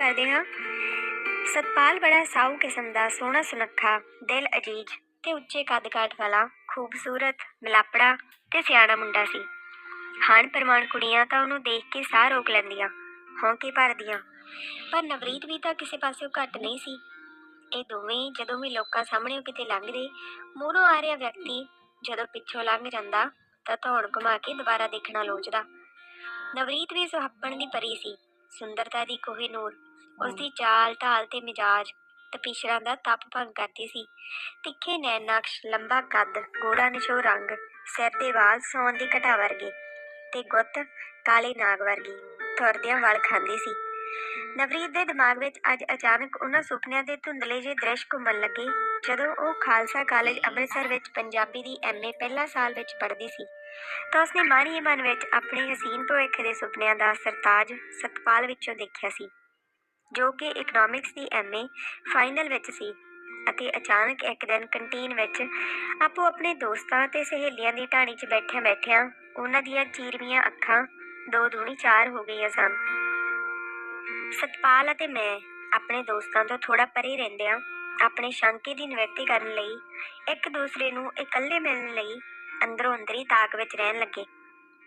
ਕਰਦੇ ਹਾਂ ਸਤਪਾਲ ਬੜਾ ਸਾਊ ਕਿਸਮ ਦਾ, ਸੋਹਣਾ ਸੁਨੱਖਾ, ਦਿਲ ਅਜੀਜ਼ ਤੇ ਉੱਚੇ ਕੱਦ ਕਾਠ ਵਾਲਾ, ਖੂਬਸੂਰਤ, ਮਿਲਾਪੜਾ ਤੇ ਸਿਆਣਾ ਮੁੰਡਾ ਸੀ। ਹਾਣ ਪਰਮਾਨ ਕੁੜੀਆਂ ਤਾਂ ਉਹਨੂੰ ਦੇਖ ਕੇ ਸਾਹ ਰੋਕ ਲੈਂਦੀਆਂ, ਹੌਂਕੇ ਭਰਦੀਆਂ। ਪਰ ਨਵਰੀਤ ਵੀ ਤਾਂ ਕਿਸੇ ਪਾਸਿਓਂ ਘੱਟ ਨਹੀਂ ਸੀ। ਇਹ ਦੋਵੇਂ ਜਦੋਂ ਵੀ ਲੋਕਾਂ ਸਾਹਮਣੇ ਕਿਤੇ ਲੰਘਦੇ, ਮੂਹਰੋਂ ਆ ਰਿਹਾ ਵਿਅਕਤੀ ਜਦੋਂ ਪਿੱਛੋਂ ਲੰਘ ਜਾਂਦਾ ਤਾਂ ਧੌਣ ਘੁਮਾ ਕੇ ਦੁਬਾਰਾ ਦੇਖਣਾ ਲੋਚਦਾ। ਨਵਰੀਤ ਵੀ ਸੁਹੱਪਣ ਦੀ ਪਰੀ ਸੀ, ਸੁੰਦਰਤਾ ਦੀ ਕੋਹੇ ਨੂਰ ਉਸਦੀ ਚਾਲ ਢਾਲ ਤੇ ਮਿਜਾਜ ਤਪੀਸ਼ਰਾਂ ਦਾ ਤਪ ਭੰਗ ਕਰਦੀ ਸੀ। ਤਿੱਖੇ ਨੈਣ ਨਕਸ਼, ਲੰਬਾ ਕੱਦ ਗੋਰਾ ਨਿਸ਼ੋ ਰੰਗ, ਸਿਰ ਦੇ ਵਾਲ ਸੌਣ ਦੀ ਘਟਾ ਵਰਗੇ ਤੇ ਗੁੱਤ ਕਾਲੇ ਨਾਗ ਵਰਗੀ, ਤੁਰਦਿਆਂ ਵਲ ਖਾਂਦੀ ਸੀ। ਨਵਰੀਤ ਦੇ ਦਿਮਾਗ ਵਿੱਚ ਅੱਜ ਅਚਾਨਕ ਉਹਨਾਂ ਸੁਪਨਿਆਂ ਦੇ ਧੁੰਦਲੇ ਜਿਹੇ ਦ੍ਰਿਸ਼ ਘੁੰਮਣ ਲੱਗੇ, ਜਦੋਂ ਉਹ ਖਾਲਸਾ ਕਾਲਜ ਅੰਮ੍ਰਿਤਸਰ ਵਿੱਚ ਪੰਜਾਬੀ ਦੀ ਐਮਏ ਪਹਿਲਾ ਸਾਲ ਵਿੱਚ ਪੜ੍ਹਦੀ ਸੀ। ਤਾਂ ਉਸਨੇ ਮਨ ਹੀ ਮਨ ਵਿੱਚ ਆਪਣੇ ਹਸੀਨ ਭਵਿੱਖ ਦੇ ਸੁਪਨਿਆਂ ਦਾ ਸਰਤਾਜ ਸਤਪਾਲ ਵਿੱਚੋਂ ਦੇਖਿਆ ਸੀ। ਜੋ ਕਿ ਇਕਨੋਮਿਕਸ ਦੀ ਐਮਏ ਫਾਈਨਲ ਵਿੱਚ ਸੀ ਅਤੇ ਅਚਾਨਕ ਇੱਕ ਦਿਨ ਕੰਟੀਨ ਵਿੱਚ ਆਪੋ ਆਪਣੇ ਦੋਸਤਾਂ ਤੇ ਸਹੇਲੀਆਂ ਦੀ ਢਾਣੀ 'ਚ ਬੈਠਿਆਂ ਬੈਠਿਆਂ ਉਹਨਾਂ ਦੀਆਂ ਚੀਰਵੀਆਂ ਅੱਖਾਂ ਦੋ ਦੂਣੀ ਚਾਰ ਹੋ ਗਈਆਂ ਸਨ। ਸਤਪਾਲ ਅਤੇ ਮੈਂ ਆਪਣੇ ਦੋਸਤਾਂ ਤੋਂ ਥੋੜਾ ਪਰੇ ਰਹਿੰਦਿਆਂ ਆਪਣੇ ਸ਼ੰਕੇ ਦੀ ਨਿਵਰਤੀ ਕਰਨ ਲਈ ਇੱਕ ਦੂਸਰੇ ਨੂੰ ਇਕੱਲੇ ਮਿਲਣ ਲਈ ਅੰਦਰੋਂ ਅੰਦਰੀ ਤਾਕ ਵਿੱਚ ਰਹਿਣ ਲੱਗੇ।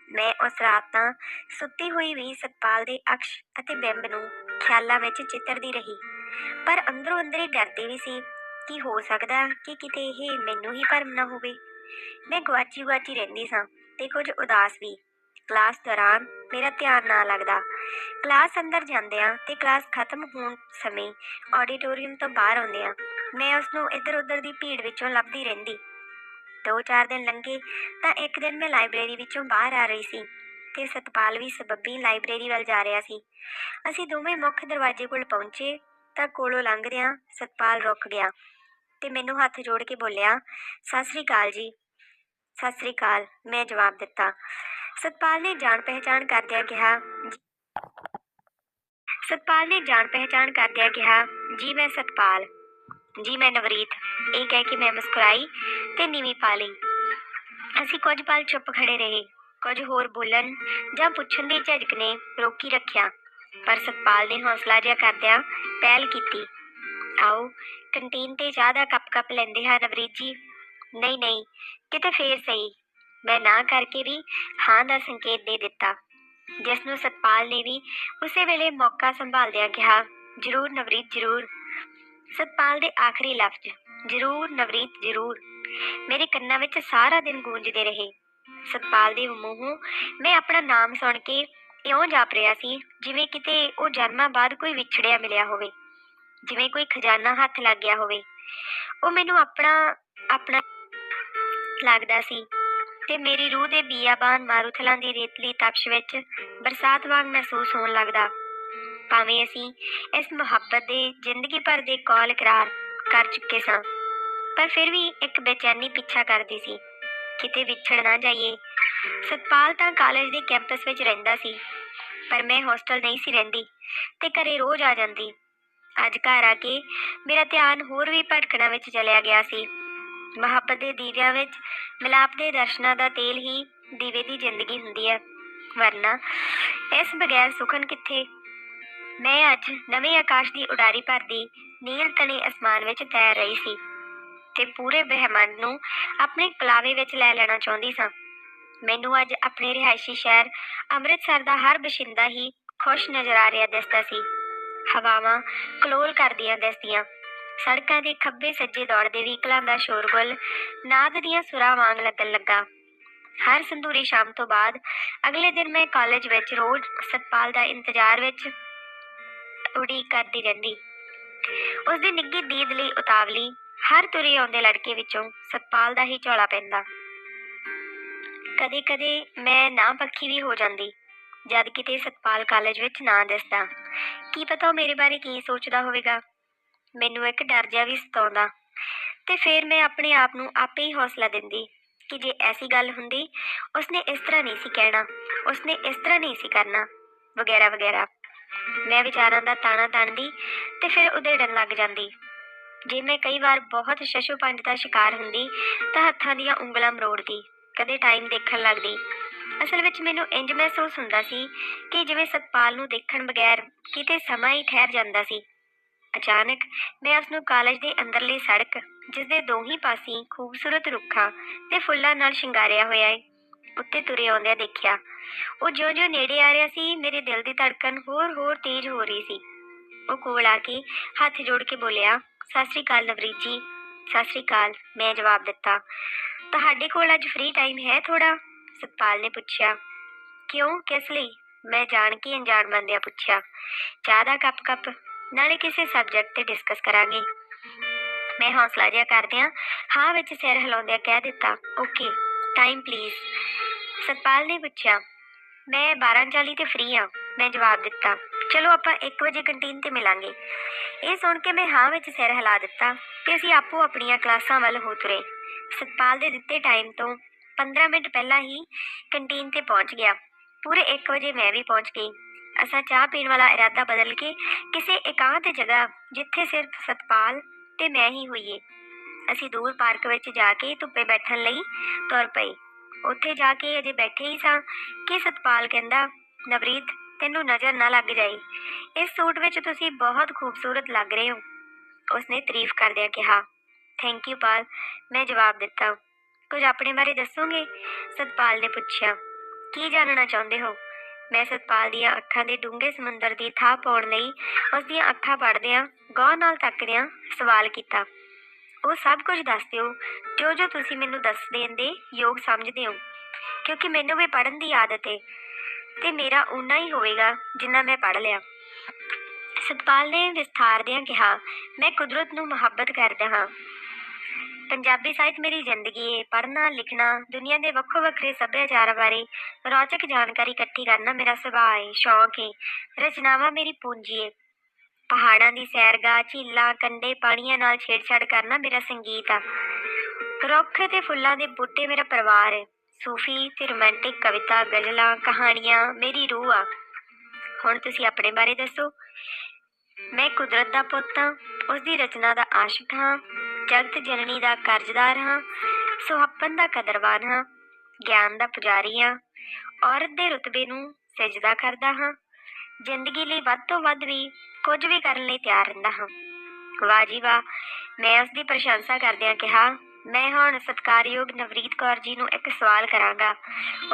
ਮੈਂ ਉਸ ਰਾਤ ਤਾਂ ਸੁੱਤੀ ਹੋਈ ਵੀ ਸਤਪਾਲ ਦੇ ਅਕਸ਼ ਅਤੇ ਬਿੰਬ ਨੂੰ ਖਿਆਲਾਂ ਵਿੱਚ ਚਿੱਤਰਦੀ ਰਹੀ। ਪਰ ਅੰਦਰੋਂ ਅੰਦਰੀ ਡਰਦੀ ਵੀ ਸੀ ਕਿ ਹੋ ਸਕਦਾ ਕਿ ਕਿਤੇ ਇਹ ਮੈਨੂੰ ਹੀ ਭਰਮ ਨਾ ਹੋਵੇ। ਮੈਂ ਗੁਆਚੀ ਗੁਆਚੀ ਰਹਿੰਦੀ ਸਾਂ ਤੇ ਕੁਝ ਉਦਾਸ ਵੀ। ਕਲਾਸ ਦੌਰਾਨ ਮੇਰਾ ਧਿਆਨ ਨਾ ਲੱਗਦਾ। ਕਲਾਸ ਅੰਦਰ ਜਾਂਦਿਆਂ ਤੇ ਕਲਾਸ ਖਤਮ ਹੋਣ ਸਮੇਂ ਆਡੀਟੋਰੀਅਮ ਤੋਂ ਬਾਹਰ ਆਉਂਦਿਆਂ ਮੈਂ ਉਸ ਨੂੰ ਇੱਧਰ ਉੱਧਰ ਦੀ ਭੀੜ ਵਿੱਚੋਂ ਲੱਭਦੀ ਰਹਿੰਦੀ। ਦੋ ਚਾਰ ਦਿਨ ਲੰਘੇ ਤਾਂ ਇੱਕ ਦਿਨ ਮੈਂ ਲਾਇਬ੍ਰੇਰੀ ਵਿੱਚੋਂ ਬਾਹਰ ਆ ਰਹੀ ਸੀ। ਤੇ ਸਤਪਾਲ ਵੀ ਸਬੱਬੀ ਲਾਇਬ੍ਰੇਰੀ ਵੱਲ ਜਾ ਰਿਹਾ ਸੀ। ਅਸੀਂ ਦੋਵੇਂ ਮੁੱਖ ਦਰਵਾਜ਼ੇ ਕੋਲ ਪਹੁੰਚੇ ਤਾਂ ਕੋਲੋਂ ਲੰਘਦਿਆਂ ਸਤਪਾਲ ਰੁਕ ਗਿਆ ਤੇ ਮੈਨੂੰ ਹੱਥ ਜੋੜ ਕੇ ਬੋਲਿਆ, ਸਤਿ ਸ੍ਰੀ ਅਕਾਲ ਜੀ। ਸਤਿ ਸ੍ਰੀ ਅਕਾਲ, ਮੈਂ ਜਵਾਬ ਦਿੱਤਾ। ਸਤਪਾਲ ਨੇ ਜਾਣ ਪਹਿਚਾਣ ਕਰਦਿਆਂ ਕਿਹਾ, ਸਤਪਾਲ ਨੇ ਜਾਣ ਪਹਿਚਾਣ ਕਰਦਿਆਂ ਕਿਹਾ, ਜੀ ਮੈਂ ਸਤਪਾਲ। ਜੀ ਮੈਂ ਨਵਰੀਤ। ਇਹ ਕਹਿ ਕੇ ਮੈਂ ਮੁਸਕਰਾਈ ਤੇ ਨੀਵੀਂ ਪਾ ਲਈ। ਅਸੀਂ ਕੁਝ ਪਲ ਚੁੱਪ ਖੜੇ ਰਹੇ। ਕੁਝ ਹੋਰ ਬੋਲਣ ਜਾਂ ਪੁੱਛਣ ਦੀ ਝਿਜਕ ਨੇ ਰੋਕੀ ਰੱਖਿਆ। ਪਰ ਸਤਪਾਲ ਨੇ ਹੌਸਲਾ ਜਿਹਾ ਕਰਦਿਆਂ ਪਹਿਲ ਕੀਤੀ। ਆਓ, ਕੰਟੀਨ ਤੇ ਚਾਹ ਦਾ ਕੱਪ ਕੱਪ ਲੈਂਦੇ ਹਾਂ, ਨਵਰੀਤ ਜੀ। ਨਹੀਂ ਨਹੀਂ, ਕਿਤੇ ਫੇਰ ਸਹੀ। ਮੈਂ ਨਾ ਕਰਕੇ ਵੀ ਹਾਂ ਦਾ ਸੰਕੇਤ ਦੇ ਦਿੱਤਾ। ਜਿਸ ਨੂੰ ਸਤਪਾਲ ਨੇ ਵੀ ਉਸੇ ਵੇਲੇ ਮੌਕਾ ਸੰਭਾਲਦਿਆਂ ਕਿਹਾ, ਜ਼ਰੂਰ, ਨਵਰੀਤ, ਜ਼ਰੂਰ। ਸਤਪਾਲ ਦੇ ਆਖਰੀ ਲਫ਼ਜ਼, ਜ਼ਰੂਰ, ਨਵਰੀਤ, ਜ਼ਰੂਰ। ਮੇਰੇ ਕੰਨਾਂ ਵਿੱਚ ਸਾਰਾ ਦਿਨ ਗੂੰਜਦੇ ਰਹੇ। ਸਤਪਾਲ ਦੇ ਮੂੰਹੋਂ ਮੈਂ ਆਪਣਾ ਨਾਮ ਸੁਣ ਕੇ ਇਉਂ ਜਾਪ ਰਿਹਾ ਸੀ, ਜਿਵੇਂ ਕਿਤੇ ਉਹ ਜਨਮਾਂ ਬਾਅਦ ਕੋਈ ਵਿਛੜਿਆ ਮਿਲਿਆ ਹੋਵੇ, ਜਿਵੇਂ ਕੋਈ ਖਜ਼ਾਨਾ ਹੱਥ ਲੱਗ ਗਿਆ ਹੋਵੇ। ਉਹ ਮੈਨੂੰ ਆਪਣਾ ਆਪਣਾ ਲੱਗਦਾ ਸੀ ਤੇ ਮੇਰੀ ਰੂਹ ਦੇ ਬੀਆਬਾਨ ਮਾਰੂਥਲਾਂ ਦੀ ਰੇਤਲੀ ਤਪਸ਼ ਵਿੱਚ ਬਰਸਾਤ ਵਾਂਗ ਮਹਿਸੂਸ ਹੋਣ ਲੱਗਦਾ। ਭਾਵੇਂ ਅਸੀਂ ਇਸ ਮੁਹੱਬਤ ਦੇ ਜ਼ਿੰਦਗੀ ਭਰ ਦੇ ਕੌਲ ਕਰਾਰ ਕਰ ਚੁੱਕੇ ਸਾਂ, ਪਰ ਫਿਰ ਵੀ ਇੱਕ ਬੇਚੈਨੀ ਪਿੱਛਾ ਕਰਦੀ ਸੀ। ਕਿਤੇ ਵਿਛੜ ਨਾ ਜਾਈਏ। ਸਤਪਾਲ ਤਾਂ ਕਾਲਜ ਦੇ ਕੈਂਪਸ ਵਿੱਚ ਰਹਿੰਦਾ ਸੀ, ਪਰ ਮੈਂ ਹੋਸਟਲ ਨਹੀਂ ਸੀ ਰਹਿੰਦੀ ਤੇ ਘਰੇ ਰੋਜ਼ ਆ ਜਾਂਦੀ। ਅੱਜ ਘਰ ਆ ਕੇ ਮੇਰਾ ਧਿਆਨ ਹੋਰ ਵੀ ਭਟਕਣਾ ਵਿੱਚ ਚਲਿਆ ਗਿਆ ਸੀ। ਮੁਹੱਬਤ ਦੇ ਦੀਵਿਆਂ ਵਿੱਚ ਮਿਲਾਪ ਦੇ ਦਰਸ਼ਨਾਂ ਦਾ ਤੇਲ ਹੀ ਦੀਵੇ ਦੀ ਜ਼ਿੰਦਗੀ ਹੁੰਦੀ ਹੈ। ਵਰਨਾ ਇਸ ਬਗੈਰ ਸੁਖਨ ਕਿੱਥੇ? ਮੈਂ ਅੱਜ ਨਵੇਂ ਆਕਾਸ਼ ਦੀ ਉਡਾਰੀ ਭਰਦੀ ਨੀਲ ਤਣੇ ਅਸਮਾਨ ਵਿੱਚ ਤੈਰ ਰਹੀ ਸੀ। ਤੇ ਪੂਰੇ ਬ੍ਰਹਿਮੰਡ ਨੂੰ ਆਪਣੇ ਕਲਾਵੇ ਵਿੱਚ ਲੈ ਲੈਣਾ ਚਾਹੁੰਦੀ ਸਾਂ। ਮੈਨੂੰ ਅੱਜ ਆਪਣੇ ਰਿਹਾਇਸ਼ੀ ਸ਼ਹਿਰ ਅੰਮ੍ਰਿਤਸਰ ਦਾ ਹਰ ਬਸ਼ਿੰਦਾ ਹੀ ਖੁਸ਼ ਨਜ਼ਰ ਆ ਰਿਹਾ ਦਿਸਦਾ ਸੀ। ਹਵਾਵਾਂ ਕਲੋਲ ਕਰਦੀਆਂ ਦਿਸਦੀਆਂ। ਸੜਕਾਂ ਦੇ ਖੱਬੇ ਸੱਜੇ ਦੌੜਦੇ ਵਹੀਕਲਾਂ ਦਾ ਸ਼ੋਰਗੁਲ ਨਾਦ ਦੀਆਂ ਸੁਰਾਂ ਵਾਂਗ ਲੱਗਣ ਲੱਗਾ। ਹਰ ਸੰਧੂਰੀ ਸ਼ਾਮ ਤੋਂ ਬਾਅਦ ਅਗਲੇ ਦਿਨ ਮੈਂ ਕਾਲਜ ਵਿੱਚ ਰੋਜ਼ ਸਤਪਾਲ ਦਾ ਇੰਤਜ਼ਾਰ ਵਿੱਚ ਉਡੀਕ ਕਰਦੀ ਰਹਿੰਦੀ। ਉਸ ਦੀ ਨਿੱਗੀ ਦੀਦ ਲਈ ਉਤਾਵਲੀ ਹਰ ਤੁਰੇ ਆਉਂਦੇ ਲੜਕੇ ਵਿੱਚੋਂ ਸਤਪਾਲ ਦਾ ਹੀ ਝੋਲਾ ਪੈਂਦਾ। ਕਦੇ-ਕਦੇ ਮੈਂ ਨਾ ਪੱਖੀ ਵੀ ਹੋ ਜਾਂਦੀ, ਜਦ ਕਿਤੇ ਸਤਪਾਲ ਕਾਲਜ ਵਿੱਚ ਨਾ ਦਿਸਦਾ। ਕੀ ਪਤਾ ਉਹ ਮੇਰੇ ਬਾਰੇ ਕੀ ਸੋਚਦਾ ਹੋਵੇਗਾ। ਮੈਨੂੰ ਇੱਕ ਡਰ ਜਿਹਾ ਵੀ ਸਤਾਉਂਦਾ। ਤੇ ਫਿਰ ਮੈਂ ਆਪਣੇ ਆਪ ਨੂੰ ਆਪੇ ਹੀ ਹੌਸਲਾ ਦਿੰਦੀ ਕਿ ਜੇ ਐਸੀ ਗੱਲ ਹੁੰਦੀ, ਉਸਨੇ ਇਸ ਤਰ੍ਹਾਂ ਨਹੀਂ ਸੀ ਕਹਿਣਾ, ਉਸਨੇ ਇਸ ਤਰ੍ਹਾਂ ਨਹੀਂ ਸੀ ਕਰਨਾ ਵਗੈਰਾ ਵਗੈਰਾ ਮੈਂ ਵਿਚਾਰਾਂ ਦਾ ਤਾਣਾ ਤਾਣਦੀ ਤੇ ਫਿਰ ਉਧੇੜਨ ਲੱਗ ਜਾਂਦੀ। ਜੇ ਮੈਂ ਕਈ ਵਾਰ ਬਹੁਤ ਸ਼ਸ਼ੂ ਪੰਜ ਦਾ ਸ਼ਿਕਾਰ ਹੁੰਦੀ, ਤਾਂ ਹੱਥਾਂ ਦੀਆਂ ਉਂਗਲਾਂ ਮਰੋੜਦੀ, ਕਦੇ ਟਾਈਮ ਦੇਖਣ ਲੱਗਦੀ। ਅਸਲ ਵਿੱਚ ਮੈਨੂੰ ਇੰਜ ਮਹਿਸੂਸ ਹੁੰਦਾ ਸੀ ਕਿ ਜਿਵੇਂ ਸਤਪਾਲ ਨੂੰ ਦੇਖਣ ਬਗੈਰ ਕਿਤੇ ਸਮਾਂ ਹੀ ਠਹਿਰ ਜਾਂਦਾ ਸੀ। ਅਚਾਨਕ ਮੈਂ ਉਸ ਨੂੰ ਕਾਲਜ ਦੇ ਅੰਦਰਲੀ ਸੜਕ ਜਿਸ ਦੇ ਦੋਹੀਂ ਪਾਸੀਂ ਖੂਬਸੂਰਤ ਰੁੱਖਾਂ ਤੇ ਫੁੱਲਾਂ ਨਾਲ ਸ਼ਿੰਗਾਰਿਆ ਹੋਇਆ ਏ, ਉੱਤੇ ਤੁਰੇ ਆਉਂਦਿਆਂ ਦੇਖਿਆ। ਉਹ ਜਿਉਂ-ਜਿਉਂ ਨੇੜੇ ਆ ਰਿਹਾ ਸੀ, ਮੇਰੇ ਦਿਲ ਦੀ ਧੜਕਨ ਹੋਰ-ਹੋਰ ਤੇਜ਼ ਹੋ ਰਹੀ ਸੀ। ਉਹ ਕੋਲ ਆ ਕੇ ਹੱਥ ਜੋੜ ਕੇ ਬੋਲਿਆ ਸਤਿ ਸ੍ਰੀ ਅਕਾਲ ਨਵਰੀਤ ਜੀ। ਸਤਿ ਸ੍ਰੀ ਅਕਾਲ, ਮੈਂ ਜਵਾਬ ਦਿੱਤਾ। ਤੁਹਾਡੇ ਕੋਲ ਅੱਜ ਫ੍ਰੀ ਟਾਈਮ ਹੈ ਥੋੜਾ ਸਤਪਾਲ ਨੇ ਪੁੱਛਿਆ। ਕਿਉਂ? ਕਿਸ ਲਈ? ਮੈਂ ਜਾਣ ਕੇ ਅਣਜਾਣ ਬੰਦਿਆਂ ਪੁੱਛਿਆ। ਚਾਹ ਦਾ ਕੱਪ ਕੱਪ। ਨਾਲੇ ਕਿਸੇ ਸਬਜੈਕਟ ਤੇ ਡਿਸਕਸ ਕਰਾਂਗੇ। ਮੈਂ ਹੌਸਲਾ ਜਿਹਾ ਕਰਦਿਆਂ ਹਾਂ ਵਿੱਚ ਸਿਰ ਹਿਲਾਉਂਦਿਆਂ ਕਹਿ ਦਿੱਤਾ ਓਕੇ ਟਾਈਮ ਪਲੀਜ਼ ਸਤਪਾਲ ਨੇ ਪੁੱਛਿਆ, ਮੈਂ 12:40 ਤੇ ਫ੍ਰੀ ਹਾਂ। ਮੈਂ ਜਵਾਬ ਦਿੱਤਾ ਚਲੋ ਆਪਾਂ 1 ਵਜੇ ਕੰਟੀਨ ਤੇ ਮਿਲਾਂਗੇ। ਇਹ ਸੁਣ ਕੇ ਮੈਂ ਹਾਂ ਵਿੱਚ ਸਿਰ ਹਿਲਾ ਦਿੱਤਾ ਤੇ ਅਸੀਂ ਆਪੋ ਆਪਣੀਆਂ ਕਲਾਸਾਂ ਵੱਲ ਹੋ ਤੁਰੇ। ਸਤਪਾਲ ਦੇ ਦਿੱਤੇ ਟਾਈਮ ਤੋਂ 15 ਮਿੰਟ ਪਹਿਲਾਂ ਹੀ ਕੰਟੀਨ ਤੇ ਪਹੁੰਚ ਗਿਆ। ਪੂਰੇ 1 ਵਜੇ ਮੈਂ ਵੀ ਪਹੁੰਚ ਗਈ। ਅਸਾਂ ਚਾਹ ਪੀਣ ਵਾਲਾ ਇਰਾਦਾ ਬਦਲ ਕੇ ਕਿਸੇ ਇਕਾਂਤ ਜਗ੍ਹਾ ਜਿੱਥੇ ਸਿਰਫ ਸਤਪਾਲ ਤੇ ਮੈਂ ਹੀ ਹੋਈਏ। ਅਸੀਂ ਦੂਰ ਪਾਰਕ ਵਿੱਚ ਜਾ ਕੇ ਧੁੱਪੇ ਬੈਠਣ ਲਈ ਤੁਰ ਪਏ। ਉੱਥੇ ਜਾ ਕੇ ਅਜੇ ਬੈਠੇ ਹੀ ਸਾਂ ਕਿ ਸਤਪਾਲ ਕਹਿੰਦਾ, ਨਵਰੀਤ ਤੈਨੂੰ ਨਜ਼ਰ ਨਾ ਲੱਗ ਜਾਈ। ਇਸ ਸੂਟ ਵਿੱਚ ਤੁਸੀਂ ਬਹੁਤ ਖੂਬਸੂਰਤ ਲੱਗ ਰਹੇ ਹੋ। ਉਸਨੇ ਤਾਰੀਫ ਕਰਦਿਆਂ ਕਿਹਾ ਥੈਂਕ ਯੂ ਪਾਲ ਮੈਂ ਜਵਾਬ ਦਿੱਤਾ। ਕੁਝ ਆਪਣੇ ਬਾਰੇ ਦੱਸੋਗੇ? ਸਤਪਾਲ ਨੇ ਪੁੱਛਿਆ, ਕੀ ਜਾਣਨਾ ਚਾਹੁੰਦੇ ਹੋ? ਮੈਂ ਸਤਪਾਲ ਦੀਆਂ ਅੱਖਾਂ ਦੇ ਡੂੰਘੇ ਸਮੁੰਦਰ ਦੀ ਥਾਹ ਪਾਉਣ ਲਈ ਉਸ ਦੀਆਂ ਅੱਖਾਂ ਪੜਦਿਆਂ ਗੌਰ ਨਾਲ ਤੱਕਦਿਆਂ ਸਵਾਲ ਕੀਤਾ। ਉਹ ਸਭ ਕੁਝ ਦੱਸ ਦਿਓ। ਜੋ ਜੋ ਤੁਸੀਂ ਮੈਨੂੰ ਦੱਸ ਦੇਣ ਦੇ ਯੋਗ ਸਮਝਦੇ ਹੋ। ਕਿਉਂਕਿ ਮੈਨੂੰ ਵੀ ਪੜਨ ਦੀ ਆਦਤ ਹੈ ਤੇ ਮੇਰਾ ਉਨਾ ਹੀ ਹੋਵੇਗਾ ਜਿੰਨਾ ਮੈਂ ਪੜ ਲਿਆ। ਸਤਪਾਲ ਨੇ ਵਿਸਥਾਰਦਿਆਂ ਕਿਹਾ, ਮੈਂ ਕੁਦਰਤ ਨੂੰ ਮੁਹੱਬਤ ਕਰਦਾ ਹਾਂ। ਪੰਜਾਬੀ ਸਾਹਿਤ ਮੇਰੀ ਜ਼ਿੰਦਗੀ ਹੈ ਪੜ੍ਹਨਾ, ਲਿਖਣਾ, ਦੁਨੀਆ ਦੇ ਵੱਖੋ ਵੱਖਰੇ ਸੱਭਿਆਚਾਰਾਂ ਬਾਰੇ ਰੌਚਕ ਜਾਣਕਾਰੀ ਇਕੱਠੀ ਕਰਨਾ ਮੇਰਾ ਸੁਭਾਅ ਹੈ ਸ਼ੌਕ ਹੈ ਰਚਨਾਵਾਂ ਮੇਰੀ ਪੂੰਜੀ ਹੈ ਪਹਾੜਾਂ ਦੀ ਸੈਰਗਾ, ਝੀਲਾਂ ਕੰਡੇ ਪਾਣੀਆਂ ਨਾਲ ਛੇੜਛਾੜ ਕਰਨਾ ਮੇਰਾ ਸੰਗੀਤ ਆ। ਰੁੱਖ ਤੇ ਫੁੱਲਾਂ ਦੇ ਬੂਟੇ ਮੇਰਾ ਪਰਿਵਾਰ ਹੈ ਸੂਫੀ ਤੇ ਰੋਮਾਂਟਿਕ ਕਵਿਤਾ ਗਜ਼ਲਾਂ ਕਹਾਣੀਆਂ, ਮੇਰੀ ਰੂਹ ਆ। ਹੁਣ ਤੁਸੀਂ ਆਪਣੇ ਬਾਰੇ ਦੱਸੋ। ਮੈਂ ਕੁਦਰਤ ਦਾ ਪੁੱਤ ਹਾਂ ਉਸ ਦੀ ਰਚਨਾ ਦਾ ਆਸ਼ਿਕ ਹਾਂ, ਜਗਤ ਜਨਨੀ ਦਾ ਕਰਜ਼ਦਾਰ ਹਾਂ, ਸੁਹੱਪਨ ਦਾ ਕਦਰਵਾਨ ਹਾਂ, ਗਿਆਨ ਦਾ ਪੁਜਾਰੀ ਹਾਂ, ਔਰਤ ਦੇ ਰੁਤਬੇ ਨੂੰ ਸਜਦਾ ਕਰਦਾ ਹਾਂ, ਜ਼ਿੰਦਗੀ ਲਈ ਵੱਧ ਤੋਂ ਵੱਧ ਵੀ ਕੁਝ ਵੀ ਕਰਨ ਲਈ ਤਿਆਰ ਰਹਿੰਦਾ ਹਾਂ। ਵਾਹ ਜੀ ਵਾਹ, ਮੈਂ ਉਸ ਦੀ ਪ੍ਰਸ਼ੰਸਾ ਕਰਦਿਆਂ ਕਿਹਾ ਮੈਂ ਹੁਣ ਸਤਿਕਾਰਯੋਗ ਨਵਰੀਤ ਕੌਰ ਜੀ ਨੂੰ ਇੱਕ ਸਵਾਲ ਕਰਾਂਗਾ।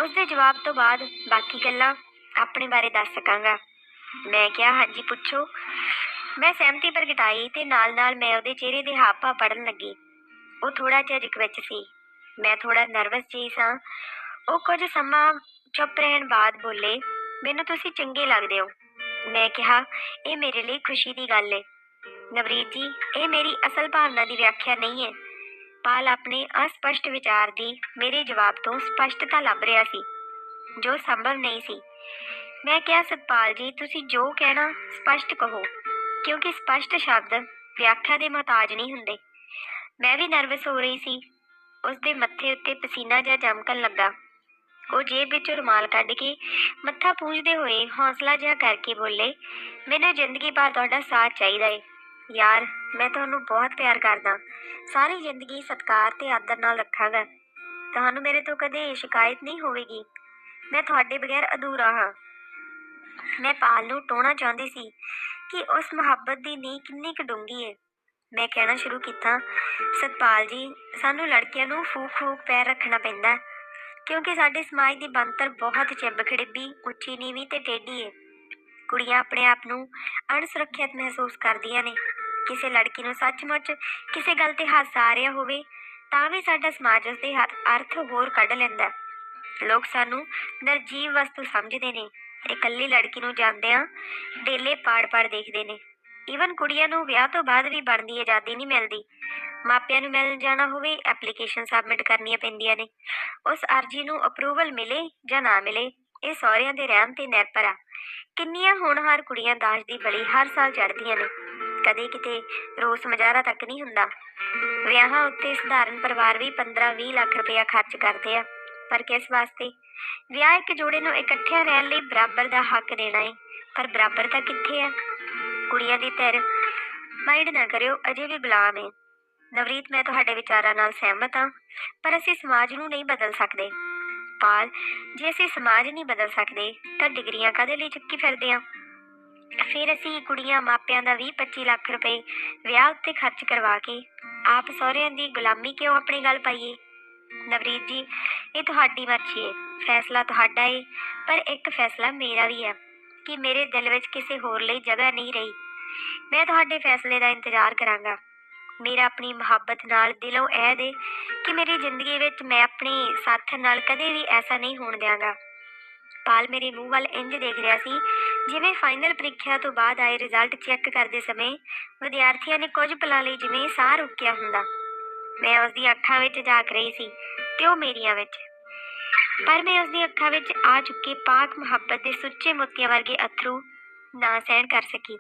ਉਸ ਦੇ ਜਵਾਬ ਤੋਂ ਬਾਅਦ ਬਾਕੀ ਗੱਲਾਂ ਆਪਣੇ ਬਾਰੇ ਦੱਸ ਸਕਾਂਗਾ। ਮੈਂ ਕਿਹਾ, ਹਾਂਜੀ, ਪੁੱਛੋ। ਮੈਂ ਸਹਿਮਤੀ ਪ੍ਰਗਟਾਈ ਤੇ ਨਾਲ-ਨਾਲ ਮੈਂ ਉਹਦੇ ਚਿਹਰੇ ਦੇ ਹਾਵ-ਭਾਵ ਪੜਨ ਲੱਗੀ। ਉਹ ਥੋੜਾ ਝਿਜਕ ਵਿੱਚ ਸੀ। ਮੈਂ ਥੋੜਾ ਨਰਵਸ ਜੀ ਸਾਂ। ਉਹ ਕੁਝ ਸਮਾਂ ਚੁੱਪ ਰਹਿਣ ਬਾਅਦ ਬੋਲੇ, ਮੈਨੂੰ ਤੁਸੀਂ ਚੰਗੇ ਲੱਗਦੇ ਹੋ। ਮੈਂ ਕਿਹਾ, ਇਹ ਮੇਰੇ ਲਈ ਖੁਸ਼ੀ ਦੀ ਗੱਲ ਹੈ ਨਵਰੀਤ ਜੀ, ਇਹ ਮੇਰੀ ਅਸਲ ਭਾਵਨਾ ਦੀ ਵਿਆਖਿਆ ਨਹੀਂ ਹੈ ਪਾਲ ਆਪਣੇ ਅਸਪਸ਼ਟ ਵਿਚਾਰ ਦੀ ਮੇਰੇ ਜਵਾਬ ਤੋਂ ਸਪਸ਼ਟਤਾ ਲੱਭ ਰਿਹਾ ਸੀ, ਜੋ ਸੰਭਵ ਨਹੀਂ ਸੀ। ਮੈਂ ਕਿਹਾ, ਸਤਪਾਲ ਜੀ, ਤੁਸੀਂ ਜੋ ਕਹਿਣਾ ਸਪਸ਼ਟ ਕਹੋ, ਕਿਉਂਕਿ ਸਪਸ਼ਟ ਸ਼ਬਦ ਵਿਆਖਿਆ ਦੇ ਮੁਹਤਾਜ ਨਹੀਂ ਹੁੰਦੇ। ਮੈਂ ਵੀ ਨਰਵਸ ਹੋ ਰਹੀ ਸੀ। ਉਸ ਦੇ ਮੱਥੇ ਉੱਤੇ ਪਸੀਨਾ ਜਿਹਾ ਜਮਕਣ ਲੱਗਾ। ਉਹ ਜੇਬ ਵਿੱਚੋਂ ਰੁਮਾਲ ਕੱਢ ਕੇ ਮੱਥਾ ਪੂੰਝਦੇ ਹੋਏ ਹੌਸਲਾ ਜਿਹਾ ਕਰਕੇ ਬੋਲੇ, ਮੈਨੂੰ ਜ਼ਿੰਦਗੀ ਭਰ ਤੁਹਾਡਾ ਸਾਥ ਚਾਹੀਦਾ ਏ। ਯਾਰ, ਮੈਂ ਤੁਹਾਨੂੰ ਬਹੁਤ ਪਿਆਰ ਕਰਦਾ। ਸਾਰੀ ਜ਼ਿੰਦਗੀ ਸਤਿਕਾਰ ਤੇ ਆਦਰ ਨਾਲ ਰੱਖਾਂਗਾ। ਤੁਹਾਨੂੰ ਮੇਰੇ ਤੋਂ ਕਦੇ ਸ਼ਿਕਾਇਤ ਨਹੀਂ ਹੋਵੇਗੀ। ਮੈਂ ਤੁਹਾਡੇ ਬਗੈਰ ਅਧੂਰਾ ਹਾਂ। ਮੈਂ ਪਾਲ ਨੂੰ ਟੋਣਾ ਚਾਹੁੰਦੀ ਸੀ ਕਿ ਉਸ ਮੁਹੱਬਤ ਦੀ ਨੀਂਹ ਕਿੰਨੀ ਕੁ ਡੂੰਘੀ ਹੈ ਮੈਂ ਕਹਿਣਾ ਸ਼ੁਰੂ ਕੀਤਾ, ਸਤਪਾਲ ਜੀ, ਸਾਨੂੰ ਲੜਕੀਆਂ ਨੂੰ ਫੂਕ ਫੂਕ ਪੈਰ ਰੱਖਣਾ ਪੈਂਦਾ ਕਿਉਂਕਿ ਸਾਡੇ ਸਮਾਜ ਦੀ ਬੰਤਰ ਬਹੁਤ ਚਿੱਬ ਉੱਚੀ ਨੀਵੀਂ ਤੇ ਟੇਢੀ ਹੈ ਕੁੜੀਆਂ ਆਪਣੇ ਆਪ ਨੂੰ ਅਣਸੁਰੱਖਿਅਤ ਮਹਿਸੂਸ ਕਰਦੀਆਂ ਨੇ। ਕਿਸੇ ਲੜਕੀ ਨੂੰ ਸੱਚਮੁੱਚ ਕਿਸੇ ਗੱਲ ਤੇ ਹਾਸਾ ਆ ਰਿਹਾ ਹੋਵੇ, ਤਾਂ ਵੀ ਸਾਡਾ ਸਮਾਜ ਉਸ ਦੇ ਹੱਥ ਅਰਥ ਹੋਰ ਕੱਢ ਲੈਂਦਾ ਲੋਕ ਸਾਨੂੰ ਨਿਰਜੀਵ ਵਸਤੂ ਸਮਝਦੇ ਨੇ ਇਕੱਲੀ ਲੜਕੀ ਨੂੰ ਜਾਂਦਿਆਂ ਡੇਲੇ ਪਾੜ-ਪਾੜ ਦੇਖਦੇ ਨੇ। ਈਵਨ ਕੁੜੀਆਂ ਨੂੰ ਵਿਆਹ ਤੋਂ ਬਾਅਦ ਵੀ ਬਣਦੀ ਆਜ਼ਾਦੀ ਨਹੀਂ ਮਿਲਦੀ। ਮਾਪਿਆਂ ਨੂੰ ਮਿਲ ਜਾਣਾ ਹੋਵੇ ਐਪਲੀਕੇਸ਼ਨ ਸਬਮਿਟ ਕਰਨੀਆਂ ਪੈਂਦੀਆਂ ਨੇ। ਉਸ ਅਰਜ਼ੀ ਨੂੰ ਅਪਰੂਵਲ ਮਿਲੇ ਜਾਂ ਨਾ ਮਿਲੇ, ਇਹ ਸਹੁਰਿਆਂ ਦੇ ਰਹਿਮ ਤੇ ਨਿਰਭਰ ਆ। ਕਿੰਨੀਆਂ ਹੋਣਹਾਰ ਕੁੜੀਆਂ ਦਾਜ ਦੀ ਬਲੀ ਹਰ ਸਾਲ ਚੜ੍ਹਦੀਆਂ ਨੇ। ਕਦੇ ਕਿਤੇ ਰੋਸ ਮਜਾਰਾ ਤੱਕ ਨਹੀਂ ਹੁੰਦਾ। ਵਿਆਹਾਂ ਉੱਤੇ ਸਧਾਰਨ ਪਰਿਵਾਰ ਵੀ 15-20 ਲੱਖ ਰੁਪਇਆ ਖਰਚ ਕਰਦੇ ਆ। ਪਰ ਕਿਸ ਵਾਸਤੇ? ਵਿਆਹ ਇੱਕ ਜੋੜੇ ਨੂੰ ਇਕੱਠਿਆਂ ਰਹਿਣ ਲਈ ਬਰਾਬਰ ਦਾ ਹੱਕ ਦੇਣਾ ਹੈ ਪਰ ਬਰਾਬਰਤਾ ਕਿੱਥੇ ਆ? ਕੁੜੀਆਂ ਦੀ ਧਿਰ, ਮਾਈਂਡ ਨਾ ਕਰਿਓ, ਅਜੇ ਵੀ ਗੁਲਾਮ ਹੈ ਨਵਰੀਤ, ਮੈਂ ਤੁਹਾਡੇ ਵਿਚਾਰਾਂ ਨਾਲ ਸਹਿਮਤ ਹਾਂ, ਪਰ ਅਸੀਂ ਸਮਾਜ ਨੂੰ ਨਹੀਂ ਬਦਲ ਸਕਦੇ। ਪਾਲ, ਜੇ ਅਸੀਂ ਸਮਾਜ ਨਹੀਂ ਬਦਲ ਸਕਦੇ, ਤਾਂ ਡਿਗਰੀਆਂ ਕਾਹਦੇ ਲਈ ਚੁੱਕੀ ਫਿਰਦੇ ਹਾਂ ਫਿਰ ਅਸੀਂ ਕੁੜੀਆਂ ਮਾਪਿਆਂ ਦਾ 20-25 ਲੱਖ ਰੁਪਏ ਵਿਆਹ ਉੱਤੇ ਖਰਚ ਕਰਵਾ ਕੇ ਆਪ ਸਹੁਰਿਆਂ ਦੀ ਗੁਲਾਮੀ ਕਿਉਂ ਆਪਣੀ ਗੱਲ ਪਾਈਏ? ਨਵਰੀਤ ਜੀ, ਇਹ ਤੁਹਾਡੀ ਮਰਜ਼ੀ ਹੈ ਫੈਸਲਾ ਤੁਹਾਡਾ ਹੈ ਪਰ ਇੱਕ ਫੈਸਲਾ ਮੇਰਾ ਵੀ ਹੈ ਕਿ ਮੇਰੇ ਦਿਲ ਵਿੱਚ ਕਿਸੇ ਹੋਰ ਲਈ ਜਗ੍ਹਾ ਨਹੀਂ ਰਹੀ। ਮੈਂ ਤੁਹਾਡੇ ਫੈਸਲੇ ਦਾ ਇੰਤਜ਼ਾਰ ਕਰਾਂਗਾ। ਮੇਰਾ ਆਪਣੀ ਮੁਹੱਬਤ ਨਾਲ ਦਿਲੋਂ ਇਹ ਦੇ ਕਿ ਮੇਰੀ ਜ਼ਿੰਦਗੀ ਵਿੱਚ ਮੈਂ ਆਪਣੇ ਸਾਥ ਨਾਲ ਕਦੇ ਵੀ ਐਸਾ ਨਹੀਂ ਹੋਣ ਦਿਆਂਗਾ। ਪਾਲ ਮੇਰੇ ਮੂੰਹ ਵੱਲ ਇੰਜ ਦੇਖ ਰਿਹਾ ਸੀ, ਜਿਵੇਂ ਫਾਈਨਲ ਪ੍ਰੀਖਿਆ ਤੋਂ ਬਾਅਦ ਆਏ ਰਿਜ਼ਲਟ ਚੈੱਕ ਕਰਦੇ ਸਮੇਂ ਵਿਦਿਆਰਥੀਆਂ ਨੇ ਕੁਝ ਪਲਾਂ ਲਈ ਜਿਵੇਂ ਸਾਹ ਰੁਕਿਆ ਹੁੰਦਾ। ਮੈਂ ਉਸ ਦੀਆਂ ਅੱਖਾਂ ਵਿੱਚ ਝਾਕ ਰਹੀ ਸੀ ਤੇ ਉਹ ਮੇਰੀਆਂ ਵਿੱਚ? ਪਰ ਮੈਂ ਉਸ ਦੀਆਂ ਅੱਖਾਂ ਵਿੱਚ ਆ ਚੁੱਕੇ ਪਾਕ ਮੁਹੱਬਤ ਦੇ ਸੁੱਚੇ ਮੋਤੀਆਂ ਵਰਗੇ ਅਥਰੂ ਨਾ ਸਹਿਣ ਕਰ ਸਕੀ।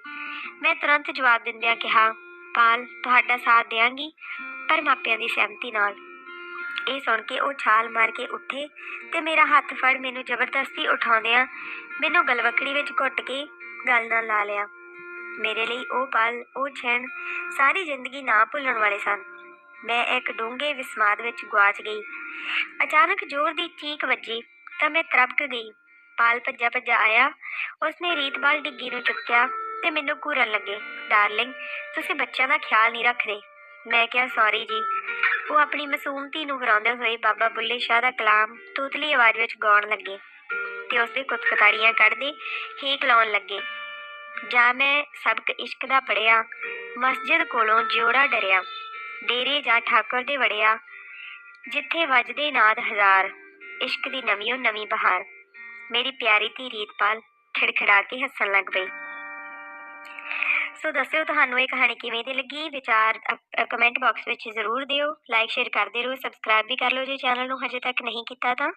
ਮੈਂ ਤੁਰੰਤ ਜਵਾਬ ਦਿੰਦਿਆਂ ਕਿਹਾ, ਪਾਲ, ਤੁਹਾਡਾ ਸਾਥ ਦਿਆਂਗੀ, ਪਰ ਮਾਪਿਆਂ ਦੀ ਸਹਿਮਤੀ ਨਾਲ। ਇਹ ਸੁਣ ਕੇ ਉਹ ਛਾਲ ਮਾਰ ਕੇ ਉੱਠੇ ਤੇ ਮੇਰਾ ਹੱਥ ਫੜ ਮੈਨੂੰ ਜ਼ਬਰਦਸਤੀ ਉਠਾਉਂਦਿਆਂ ਮੈਨੂੰ ਗਲਵਕੜੀ ਵਿੱਚ ਘੁੱਟ ਕੇ ਗਲ ਨਾਲ ਲਾ ਲਿਆ। ਮੇਰੇ ਲਈ ਉਹ ਪਲ, ਉਹ ਛਣ ਸਾਰੀ ਜ਼ਿੰਦਗੀ ਨਾ ਭੁੱਲਣ ਵਾਲੇ ਸਨ। ਮੈਂ ਇੱਕ ਡੂੰਘੇ ਵਿਸਮਾਦ ਵਿੱਚ ਗੁਆਚ ਗਈ। ਅਚਾਨਕ ਜ਼ੋਰ ਦੀ ਚੀਕ ਵੱਜੀ ਤਾਂ ਮੈਂ ਤਰਪਕ ਗਈ। ਪਾਲ ਭੱਜਾ ਭੱਜਾ ਆਇਆ, ਉਸਨੇ ਰੀਤਪਾਲ ਡਿੱਗੀ ਨੂੰ ਚੁੱਕਿਆ ਤੇ ਮੈਨੂੰ ਘੂਰਨ ਲੱਗੇ, ਡਾਰਲਿੰਗ, ਤੁਸੀਂ ਬੱਚਿਆਂ ਦਾ ਖਿਆਲ ਨਹੀਂ ਰੱਖਦੇ। ਮੈਂ ਕਿਹਾ ਸੌਰੀ ਜੀ। ਉਹ ਆਪਣੀ ਮਾਸੂਮ ਧੀ ਨੂੰ ਵਰਾਉਂਦੇ ਹੋਏ ਬਾਬਾ ਬੁੱਲੇ ਸ਼ਾਹ ਦਾ ਕਲਾਮ ਤੋਤਲੀ ਆਵਾਜ਼ ਵਿੱਚ ਗਾਉਣ ਲੱਗੇ ਤੇ ਉਸਦੇ ਕੁਤਕਤਾੜੀਆਂ ਕੱਢਦੇ ਹੇਕ ਲਾਉਣ ਲੱਗੇ। ਜਾਂ ਮੈਂ ਸਬਕ ਇਸ਼ਕ ਦਾ ਪੜਿਆ ਮਸਜਿਦ ਕੋਲੋਂ ਜੋੜਾ ਡਰਿਆ, ਡੇਰੇ ਜਾਂ ਠਾਕੁਰ ਦੇ ਵੜਿਆ, ਜਿੱਥੇ ਵੱਜਦੇ ਨਾਦ ਹਜ਼ਾਰ, ਇਸ਼ਕ ਦੀ ਨਵੀਓ ਨਵੀਂ ਬਹਾਰ। ਮੇਰੀ ਪਿਆਰੀ ਧੀ ਰੀਤਪਾਲ ਖਿੜਖਿੜਾ ਕੇ ਹੱਸਣ ਲੱਗ ਪਈ। ਸੋ ਦੱਸਿਓ ਤੁਹਾਨੂੰ ਇਹ ਕਹਾਣੀ ਕਿਵੇਂ ਦੀ ਲੱਗੀ? ਵਿਚਾਰ ਕਮੈਂਟ ਬਾਕਸ ਵਿੱਚ ਜ਼ਰੂਰ ਦਿਓ। ਲਾਈਕ ਸ਼ੇਅਰ ਕਰਦੇ ਰਹੋ ਸਬਸਕ੍ਰਾਈਬ ਵੀ ਕਰ ਲਓ ਜੇ ਚੈਨਲ ਨੂੰ ਹਜੇ ਤੱਕ ਨਹੀਂ ਕੀਤਾ ਤਾਂ।